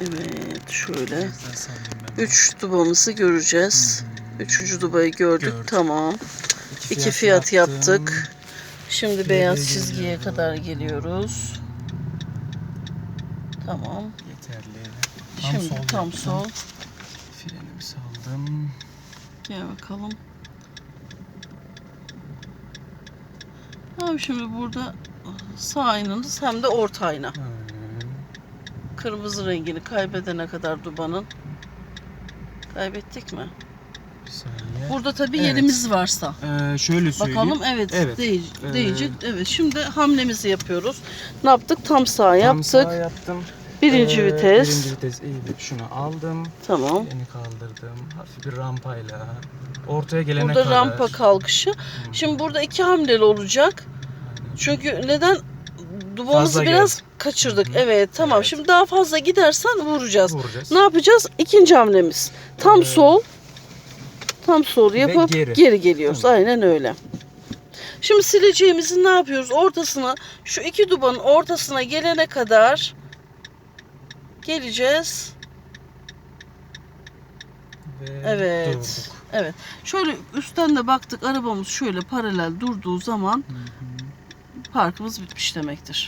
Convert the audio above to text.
Evet şöyle. Üç dubamızı göreceğiz. Üçüncü dubayı gördük. Gördük. Tamam. İki fiyat yaptık. Şimdi beyaz çizgiye kadar geliyoruz. Tamam. Yeterli. Şimdi sol tam yaptım. sol. Frenimi saldım. Gel bakalım. Abi şimdi burada sağ aynanız hem de orta ayna. Hmm, Kırmızı rengini kaybedene kadar dubanın. Kaybettik mi? Bir saniye. Burada tabii Evet. yerimiz varsa. Ee, şöyle söyleyeyim. Bakalım evet, Evet. Değil, Ee, değecek. Evet şimdi hamlemizi yapıyoruz. Ne yaptık? Tam sağ Tam yaptık. sağ yaptım. Birinci Ee, vites. Birinci vites iyi şunu aldım. Tamam. Freni kaldırdım. Hafif bir rampayla. Ortaya gelene Burada kadar. rampa kalkışı. Şimdi burada iki hamleli olacak. Çünkü neden? Dubamızı Fazla biraz. Kaçırdık. Evet tamam. Evet. Şimdi daha fazla gidersen vuracağız. Vuracağız. Ne yapacağız? İkinci hamlemiz. Tam Ee, sol. Tam sol yapıp geri. geri, geliyoruz. Tamam. Aynen öyle. Şimdi sileceğimizi ne yapıyoruz? Ortasına şu iki dubanın ortasına gelene kadar geleceğiz. Ve Evet. durduk. Evet. Şöyle üstten de baktık arabamız şöyle paralel durduğu zaman Hı hı. parkımız bitmiş demektir.